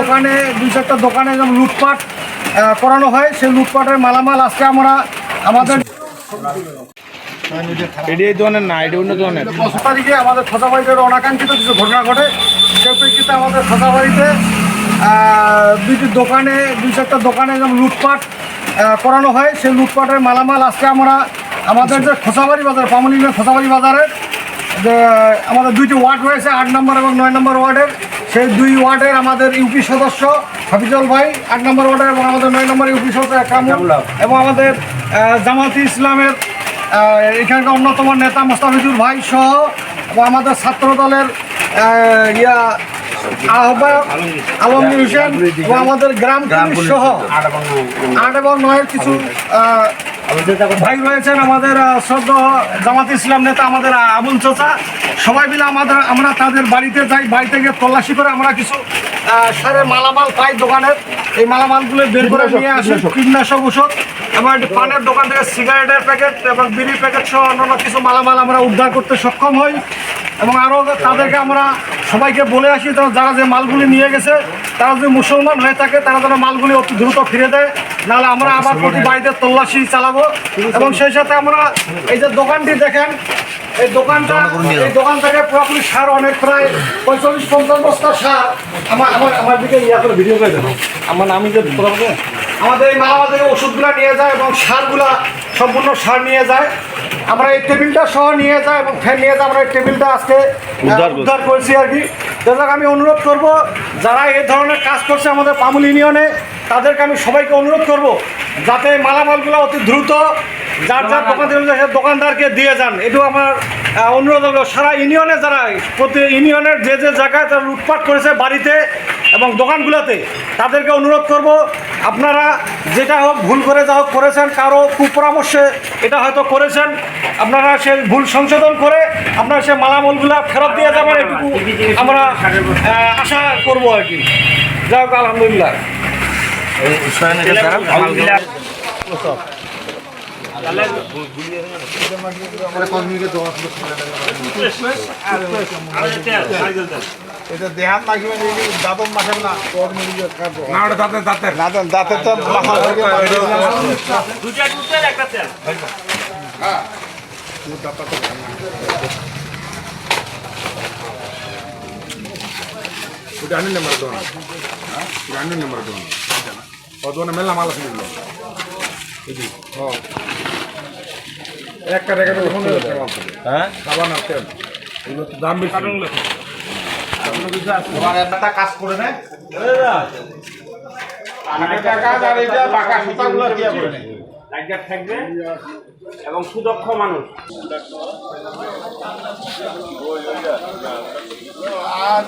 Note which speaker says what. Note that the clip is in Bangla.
Speaker 1: দোকানে দুই চারটা দোকানে যেমন লুটপাট করানো হয় সেই লুটপাটের মালামাল আজকে আমরা আমাদের
Speaker 2: ধরনের না এটি অন্য ধরনের।
Speaker 1: দশ তারিখে আমাদের খোঁজাবাড়িতে অনাকাঙ্ক্ষিত কিছু ঘটনা ঘটে। প্রেক্ষিতে আমাদের খোঁজাবাড়িতে আহ, দুইটি দোকানে দুই চারটা দোকানে যেমন লুটপাট করানো হয় সেই লুটপাটের মালামাল আজকে আমরা আমাদের যে খোঁজাবাড়ি বাজার পামলিনের খোসাবাড়ি বাজারের যে আমাদের দুইটি ওয়ার্ড রয়েছে আট নম্বর এবং নয় নম্বর ওয়ার্ডের। সেই দুই ওয়ার্ডের আমাদের ইউপি সদস্য হাফিজুল ভাই আট নম্বর ওয়ার্ডের এবং আমাদের নয় নম্বর ইউপি সদস্য কামরুল। এবং আমাদের জামাতি ইসলামের এখানকার অন্যতম নেতা মোস্তাফিজুর ভাই সহ এবং আমাদের ছাত্র দলের ইয়া আহ্বায়ক আলমগীর হোসেন এবং আমাদের গ্রাম পুলিশ সহ আট এবং নয়ের কিছু ভাই রয়েছেন আমাদের শ্রদ্ধ জামাত ইসলাম নেতা আমাদের আবুল চাচা। সবাই মিলে আমাদের আমরা তাদের বাড়িতে যাই বাড়িতে গিয়ে তল্লাশি করে আমরা কিছু সারের মালামাল পাই দোকানের। এই মালামালগুলো বের করে নিয়ে আসি কীটনাশক। ওষুধ এবং পানের দোকান থেকে সিগারেটের প্যাকেট এবং বিড়ির প্যাকেট সহ অন্যান্য কিছু মালামাল আমরা উদ্ধার করতে সক্ষম হই। এবং আরও তাদেরকে আমরা সবাইকে বলে আসি যারা যে মালগুলি নিয়ে গেছে, তারা যদি মুসলমান হয়ে থাকে, তারা যেন মালগুলি অতি দ্রুত ফিরে দেয়। নাহলে আমরা আবার প্রতি বাড়িতে তল্লাশি চালাবো। এবং সেই সাথে আমরা এই যে দোকানটি দেখেন, এই দোকানটা, এই দোকান থেকে পুরোপুরি সার অনেক, প্রায় পঁয়তাল্লিশ, পঞ্চাশ বস্তা সার। আমার আমার আমার দিকে ইয়া করে ভিডিও করে দেবো আমার আমি যে আমাদের এই মালামাল থেকে ওষুধগুলো নিয়ে যায় এবং সারগুলা সম্পূর্ণ সার নিয়ে যায়। আমরা এই টেবিলটা সহ নিয়ে যাই এবং ফ্যান নিয়ে যাই আমরা এই টেবিলটা আজকে
Speaker 2: উদ্ধার করছি।
Speaker 1: আর কি যাক আমি অনুরোধ করব যারা এই ধরনের কাজ করছে আমাদের পামুল ইউনিয়নে তাদেরকে আমি সবাইকে অনুরোধ করব যাতে মালামালগুলো অতি দ্রুত যার যার দোকান সে দোকানদারকে দিয়ে যান। এটুকু আমার অনুরোধ হলো সারা ইউনিয়নে যারা প্রতি ইউনিয়নের যে যে জায়গায় তারা লুটপাট করেছে বাড়িতে এবং দোকানগুলোতে তাদেরকে অনুরোধ করব আপনারা যেটা হোক ভুল করে যা হোক করেছেন কারও কুপরামর্শে এটা হয়তো করেছেন আপনারা সে ভুল সংশোধন করে আপনারা সে মালামালগুলো ফেরত দিয়ে যাবেন এটুকু আমরা আশা করব আর কি। যাই হোক আলহামদুলিল্লাহ।
Speaker 3: এটা দেহাত মাখিবে নিলি দাঁতন মাখাবে না তোর মিলি খাবো না ওটা দাঁতের দাঁতের দাঁতের দাঁতের তো মাখা লাগে ওটা আনি নাম্বার দোন আনি নাম্বার দোন ও দোন মেলা মাল আছে দিল একটা টাকা তো হ্যাঁ? খাবার না তেল এগুলো তো দাম বেশি। তোমার একটা কাজ করে নেয় আর
Speaker 4: থাকবে এবং সুদক্ষ মানুষ।
Speaker 3: আর